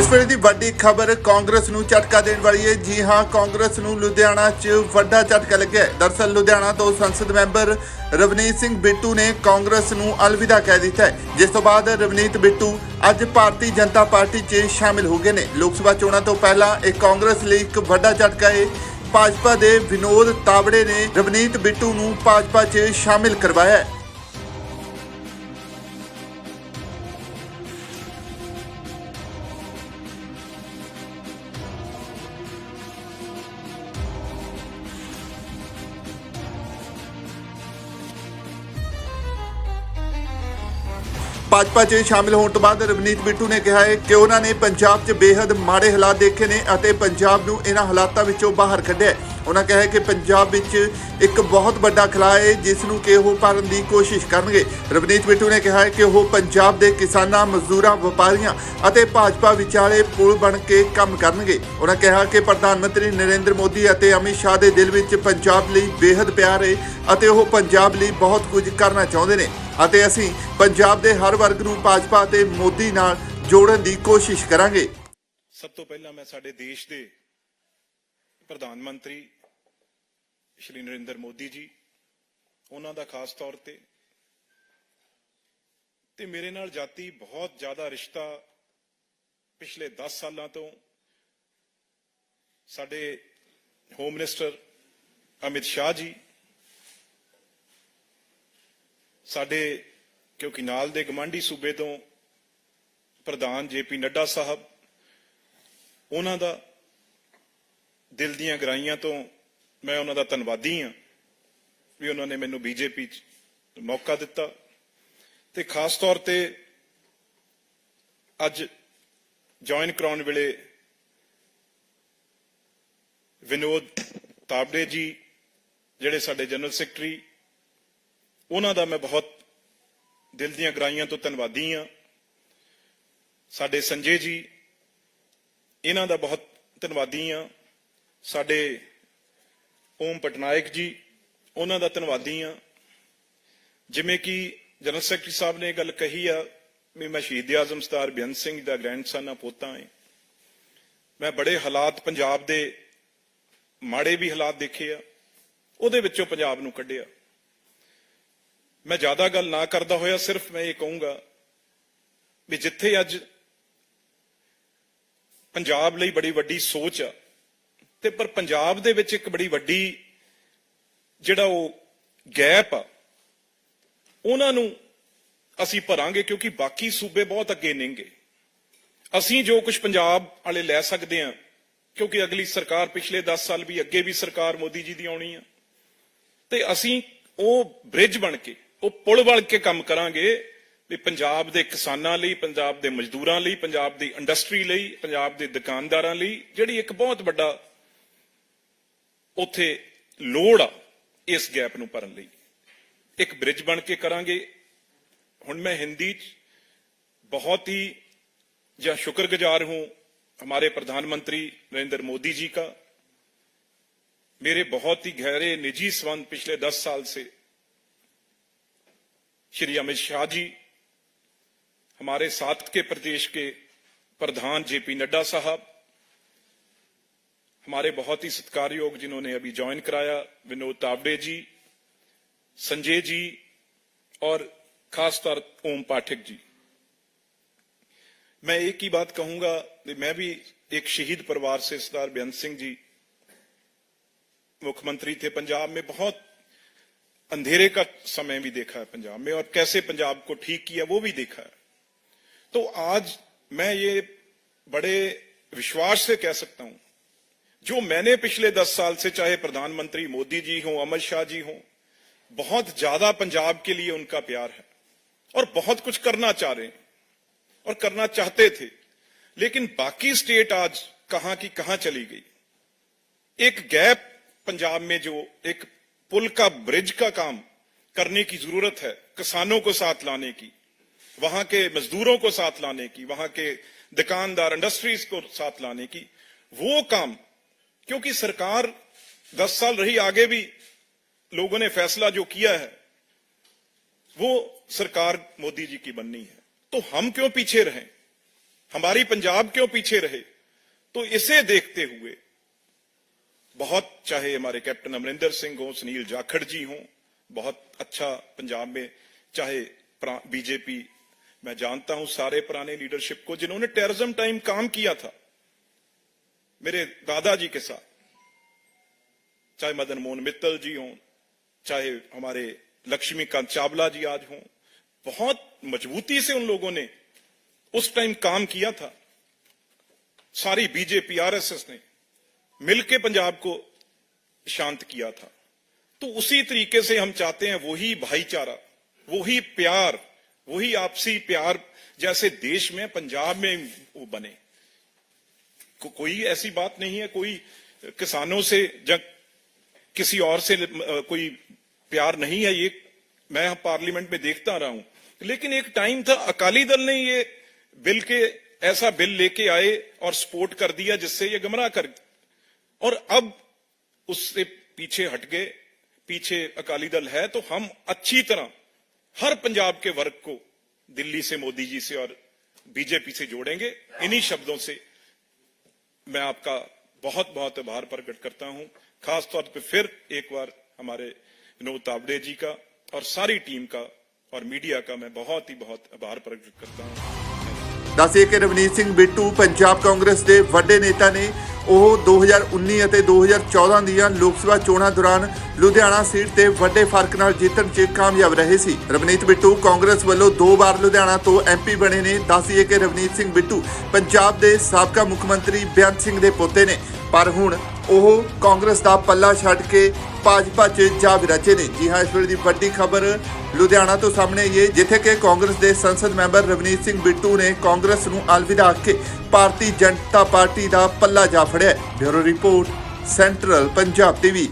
ਇਸ ਵੇਲੇ ਦੀ ਵੱਡੀ ਖਬਰ ਕਾਂਗਰਸ ਨੂੰ ਝਟਕਾ ਦੇਣ ਵਾਲੀ ਹੈ। ਜੀ ਹਾਂ, ਕਾਂਗਰਸ ਨੂੰ ਲੁਧਿਆਣਾ 'ਚ ਵੱਡਾ ਝਟਕਾ ਲੱਗਿਆ ਹੈ। ਦਰਅਸਲ ਲੁਧਿਆਣਾ ਤੋਂ ਸੰਸਦ ਮੈਂਬਰ ਰਵਨੀਤ ਸਿੰਘ ਬਿੱਟੂ ਨੇ ਕਾਂਗਰਸ ਨੂੰ ਅਲਵਿਦਾ ਕਹਿ ਦਿੱਤਾ ਹੈ। ਜਿਸ ਤੋਂ ਬਾਅਦ ਰਵਨੀਤ ਬਿੱਟੂ ਅੱਜ ਭਾਰਤੀ ਜਨਤਾ ਪਾਰਟੀ 'ਚ ਸ਼ਾਮਿਲ ਹੋ ਗਏ ਨੇ। ਲੋਕ ਸਭਾ ਚੋਣਾਂ ਤੋਂ ਪਹਿਲਾਂ ਇਹ ਕਾਂਗਰਸ ਲਈ ਇੱਕ ਵੱਡਾ ਝਟਕਾ ਹੈ। ਭਾਜਪਾ ਦੇ ਵਿਨੋਦ ਤਾਵੜੇ ਨੇ ਰਵਨੀਤ ਬਿੱਟੂ ਨੂੰ ਭਾਜਪਾ 'ਚ ਸ਼ਾਮਿਲ ਕਰਵਾਇਆ ਹੈ। ਭਾਜਪਾ 'ਚ ਸ਼ਾਮਿਲ ਹੋਣ ਤੋਂ ਬਾਅਦ ਰਵਨੀਤ ਬਿੱਟੂ ਨੇ ਕਿਹਾ ਹੈ ਕਿ ਉਹਨਾਂ ਨੇ ਪੰਜਾਬ 'ਚ ਬੇहद ਮਾੜੇ ਹਾਲਾਤ ਦੇਖੇ ਨੇ ਅਤੇ ਪੰਜਾਬ ਨੂੰ ਇਹਨਾਂ ਹਾਲਾਤਾਂ ਵਿੱਚੋਂ ਬਾਹਰ ਕੱਢਿਆ ਉਹਨਾਂ ਕਿਹਾ ਕਿ ਪੰਜਾਬ ਵਿੱਚ ਇੱਕ ਬਹੁਤ ਵੱਡਾ ਖਲਾ ਹੈ, ਜਿਸ ਨੂੰ ਕਿ ਉਹ ਭਰਨ ਦੀ ਕੋਸ਼ਿਸ਼ ਕਰਨਗੇ। ਰਵਨੀਤ ਬਿੱਟੂ ਨੇ ਕਿਹਾ ਕਿ ਉਹ ਪੰਜਾਬ ਦੇ ਕਿਸਾਨਾਂ, ਮਜ਼ਦੂਰਾਂ, ਵਪਾਰੀਆਂ ਅਤੇ ਭਾਜਪਾ ਵਿਚਾਲੇ ਪੁਲ ਬਣ ਕੇ ਕੰਮ ਕਰਨਗੇ। ਉਹਨਾਂ ਕਿਹਾ ਕਿ ਪ੍ਰਧਾਨ ਮੰਤਰੀ ਨਰਿੰਦਰ ਮੋਦੀ ਅਤੇ ਅਮਿਤ ਸ਼ਾਹ ਦੇ ਦਿਲ ਵਿੱਚ ਪੰਜਾਬ ਲਈ ਬੇहद ਪਿਆਰ ਹੈ ਅਤੇ ਉਹ ਪੰਜਾਬ ਲਈ ਬਹੁਤ ਕੁਝ ਕਰਨਾ ਚਾਹੁੰਦੇ ਨੇ। ਅਤੇ ਅਸੀਂ ਪੰਜਾਬ ਦੇ ਹਰ ਵਰਗ ਨੂੰ ਭਾਜਪਾ ਅਤੇ ਮੋਦੀ ਨਾਲ ਜੋੜਨ ਦੀ ਕੋਸ਼ਿਸ਼ ਕਰਾਂਗੇ। ਸਭ ਤੋਂ ਪਹਿਲਾਂ ਮੈਂ ਸਾਡੇ ਦੇਸ਼ ਦੇ ਪ੍ਰਧਾਨ ਮੰਤਰੀ ਸ਼੍ਰੀ ਨਰਿੰਦਰ ਮੋਦੀ ਜੀ, ਉਹਨਾਂ ਦਾ ਖਾਸ ਤੌਰ ਤੇ। ਤੇ ਮੇਰੇ ਨਾਲ ਜਾਤੀ ਬਹੁਤ ਜ਼ਿਆਦਾ ਰਿਸ਼ਤਾ ਪਿਛਲੇ 10 ਸਾਲਾਂ ਤੋਂ ਸਾਡੇ ਹੋਮ ਮਿਨਿਸਟਰ ਅਮਿਤ ਸ਼ਾਹ ਜੀ, ਸਾਡੇ ਕਿਉਂਕਿ ਨਾਲ ਦੇ ਗਵਾਂਢੀ ਸੂਬੇ ਤੋਂ ਪ੍ਰਧਾਨ ਜੇਪੀ ਨੱਡਾ ਸਾਹਿਬ, ਉਹਨਾਂ ਦਾ ਦਿਲ ਦੀਆਂ ਗਰਾਈਆਂ ਤੋਂ ਮੈਂ ਉਹਨਾਂ ਦਾ ਧੰਨਵਾਦੀ ਹਾਂ ਵੀ ਉਹਨਾਂ ਨੇ ਮੈਨੂੰ ਬੀਜੇਪੀ ਚ ਮੌਕਾ ਦਿੱਤਾ ਤੇ ਖਾਸ ਤੌਰ ਤੇ ਅੱਜ ਜੁਆਇਨ ਕਰਾਉਣ ਵੇਲੇ ਵਿਨੋਦ ਤਾਬੜੇ ਜੀ, ਜਿਹੜੇ ਸਾਡੇ ਜਨਰਲ ਸੈਕਟਰੀ, ਉਹਨਾਂ ਦਾ ਮੈਂ ਬਹੁਤ ਦਿਲ ਦੀਆਂ ਗਰਾਈਆਂ ਤੋਂ ਧੰਨਵਾਦੀ ਹਾਂ। ਸਾਡੇ ਸੰਜੇ ਜੀ, ਇਹਨਾਂ ਦਾ ਬਹੁਤ ਧੰਨਵਾਦੀ ਹਾਂ। ਸਾਡੇ ਓਮ ਪਟਨਾਇਕ ਜੀ, ਉਹਨਾਂ ਦਾ ਧੰਨਵਾਦੀ ਹਾਂ। ਜਿਵੇਂ ਕਿ ਜਨਰਲ ਸੈਕਟਰੀ ਸਾਹਿਬ ਨੇ ਇਹ ਗੱਲ ਕਹੀ ਆ ਵੀ ਮੈਂ ਸ਼ਹੀਦ ਆਜ਼ਮ ਸਰਦਾਰ ਬੇਅੰਤ ਸਿੰਘ ਦਾ ਗ੍ਰੈਂਡਸਨ ਆ ਪੋਤਾ ਹਾਂ। ਮੈਂ ਬੜੇ ਹਾਲਾਤ ਪੰਜਾਬ ਦੇ, ਮਾੜੇ ਵੀ ਹਾਲਾਤ ਦੇਖੇ ਆ। ਉਹਦੇ ਵਿੱਚੋਂ ਪੰਜਾਬ ਨੂੰ ਕੱਢਿਆ। ਮੈਂ ਜ਼ਿਆਦਾ ਗੱਲ ਨਾ ਕਰਦਾ ਹੋਇਆ, ਸਿਰਫ ਮੈਂ ਇਹ ਕਹੂੰਗਾ ਵੀ ਜਿੱਥੇ ਅੱਜ ਪੰਜਾਬ ਲਈ ਬੜੀ ਵੱਡੀ ਸੋਚ ਆ ਤੇ ਪਰ ਪੰਜਾਬ ਦੇ ਵਿੱਚ ਇੱਕ ਬੜੀ ਵੱਡੀ ਜਿਹੜਾ ਉਹ ਗੈਪ ਆ, ਉਹਨਾਂ ਨੂੰ ਅਸੀਂ ਭਰਾਂਗੇ ਕਿਉਂਕਿ ਬਾਕੀ ਸੂਬੇ ਬਹੁਤ ਅੱਗੇ ਨੇਗੇ। ਅਸੀਂ ਜੋ ਕੁਝ ਪੰਜਾਬ ਵਾਲੇ ਲੈ ਸਕਦੇ ਆ ਕਿਉਂਕਿ ਅਗਲੀ ਸਰਕਾਰ ਪਿਛਲੇ 10 ਸਾਲ ਵੀ ਅੱਗੇ ਵੀ ਸਰਕਾਰ ਮੋਦੀ ਜੀ ਦੀ ਆਉਣੀ ਆ। ਤੇ ਅਸੀਂ ਉਹ ਬ੍ਰਿਜ ਬਣ ਕੇ, ਉਹ ਪੁਲ ਬਣ ਕੇ ਕੰਮ ਕਰਾਂਗੇ ਵੀ ਪੰਜਾਬ ਦੇ ਕਿਸਾਨਾਂ ਲਈ, ਪੰਜਾਬ ਦੇ ਮਜ਼ਦੂਰਾਂ ਲਈ, ਪੰਜਾਬ ਦੀ ਇੰਡਸਟਰੀ ਲਈ, ਪੰਜਾਬ ਦੇ ਦੁਕਾਨਦਾਰਾਂ ਲਈ, ਜਿਹੜੀ ਇੱਕ ਬਹੁਤ ਵੱਡਾ ਉੱਥੇ ਲੋੜ ਆ ਇਸ ਗੈਪ ਨੂੰ ਭਰਨ ਲਈ ਇੱਕ ਬ੍ਰਿਜ ਬਣ ਕੇ ਕਰਾਂਗੇ ਹੁਣ ਮੈਂ ਹਿੰਦੀ ਚ ਬਹੁਤ ही या शुक्रगुजार हूं हमारे प्रधानमंत्री नरेंद्र मोदी जी का मेरे बहुत ही गहरे निजी संबंध पिछले दस साल से श्री अमित शाह जी हमारे साथ के प्रदेश के प्रधान जेपी नड्डा साहब हमारे बहुत ही सत्कारयोग जिन्होंने अभी ज्वाइन कराया, विनोद तावड़े जी, संजय जी और खासतौर ओम पाठक जी। मैं एक ही बात कहूँगा मैं भी एक शहीद परिवार से सरदार बेअंत सिंह जी, मुख्यमंत्री थे। पंजाब में बहुत अंधेरे का समय भी देखा है पंजाब में, और कैसे पंजाब को ठीक किया वो भी देखा है। तो आज मैं ये बड़े विश्वास से कह सकता हूँ जो मैंने पिछले दस साल से, चाहे प्रधानमंत्री मोदी जी हों अमित शाह जी हों, बहुत ज़्यादा पंजाब के लिए उनका प्यार है और बहुत कुछ करना चाह रहे और करना चाहते थे। लेकिन बाकी स्टेट आज कहाँ की कहाँ चली गई? एक गैप पंजाब में जो एक पुल का, ब्रिज का काम करने की ज़रूरत है, किसानों को साथ लाने की, वहाँ के मजदूरों को साथ लाने की, वहाँ के दुकानदार इंडस्ट्रीज़ को साथ लाने की, वो काम क्योंकि सरकार दस साल रही, आगे भी लोगों ने फैसला जो किया है, वो सरकार मोदी जी की बननी है। तो हम क्यों पीछे रहें? हमारी पंजाब क्यों पीछे रहे? तो इसे देखते हुए, बहुत चाहे हमारे कैप्टन अमरिंदर सिंह हो, सुनील जाखड़ जी हों, बहुत अच्छा पंजाब में, चाहे बीजेपी, मैं जानता हूँ सारे पुराने लीडरशिप को, जिन्होंने टेररिज्म टाइम काम किया था। मेरे दादाजी के साथ, चाहे मदन मोहन मित्तल जी हों, चाहे हमारे लक्ष्मीकांत चावला जी आज हों, बहुत मजबूती से उन लोगों ने उस टाइम काम किया था। सारी बीजेपी, आरएसएस ने मिलके पंजाब को शांत किया था। तो उसी तरीके से हम चाहते हैं वही भाईचारा, वही प्यार, वही आपसी प्यार जैसे देश में, पंजाब में वो बने। को, कोई ऐसी बात नहीं है कोई किसानों से जब किसी और से कोई प्यार नहीं है ये मैं पार्लियामेंट में देखता रहा हूँ। लेकिन एक टाइम था अकाली दल ने ये बिल के ऐसा बिल लेके आए और सपोर्ट कर दिया जिससे ये गुमराह कर और अब उससे पीछे हट गए पीछे अकाली दल है तो हम अच्छी तरह हर पंजाब के वर्ग को दिल्ली से मोदी जी से और बीजेपी से जोड़ेंगे इन्हीं शब्दों से मैं आपका बहुत बहुत आभार प्रकट करता हूँ। खासतौर पर फिर एक बार हमारे विनोद तावड़े जी का और सारी टीम का और मीडिया का मैं बहुत ही बहुत आभार प्रकट करता हूँ। ਦੱਸਿए ਕਿ ਰਵਨੀਤ ਸਿੰਘ ਬਿੱਟੂ ਪੰਜਾਬ ਕਾਂਗਰਸ ਦੇ ਵੱਡੇ ਨੇਤਾ ਨੇ। ਉਹ 2019 ਅਤੇ 2014 ਦੀਆਂ ਲੋਕ ਸਭਾ ਚੋਣਾਂ ਦੌਰਾਨ ਲੁਧਿਆਣਾ ਸੀਟ ਤੇ ਵੱਡੇ ਫ਼ਰਕ ਨਾਲ ਜਿੱਤਣ 'ਚ ਕਾਮਯਾਬ ਰਹੇ ਸੀ। ਰਵਨੀਤ ਬਿੱਟੂ ਕਾਂਗਰਸ ਵੱਲੋਂ ਦੋ ਵਾਰ ਲੁਧਿਆਣਾ ਤੋਂ ਐਮਪੀ ਬਣੇ ਨੇ। ਦੱਸਿए ਕਿ ਰਵਨੀਤ ਸਿੰਘ ਬਿੱਟੂ ਪੰਜਾਬ ਦੇ ਸਾਬਕਾ ਮੁੱਖ ਮੰਤਰੀ ਬੇਅੰਤ ਸਿੰਘ ਦੇ ਪੋਤੇ ਨੇ। ਪਰ ਹੁਣ ਉਹ ਕਾਂਗਰਸ ਦਾ ਪੱਲਾ ਛੱਡ ਕੇ ਭਾਜਪਾ 'ਚ ਜਾ ਵਿਰਾਜੇ ਨੇ। ਜੀ ਹਾਂ, ਇਸ ਵੇਲੇ ਦੀ ਵੱਡੀ ਖਬਰ ਲੁਧਿਆਣਾ ਤੋਂ ਸਾਹਮਣੇ ਆਈ ਹੈ ਜਿੱਥੇ ਕਿ ਕਾਂਗਰਸ ਦੇ ਸੰਸਦ ਮੈਂਬਰ ਰਵਨੀਤ ਸਿੰਘ ਬਿੱਟੂ ਨੇ ਕਾਂਗਰਸ ਨੂੰ ਅਲਵਿਦਾ ਆਖ ਕੇ ਭਾਰਤੀ ਜਨਤਾ ਪਾਰਟੀ ਦਾ ਪੱਲਾ ਜਾ ਫੜਿਆ। Bureau report, central Punjab TV.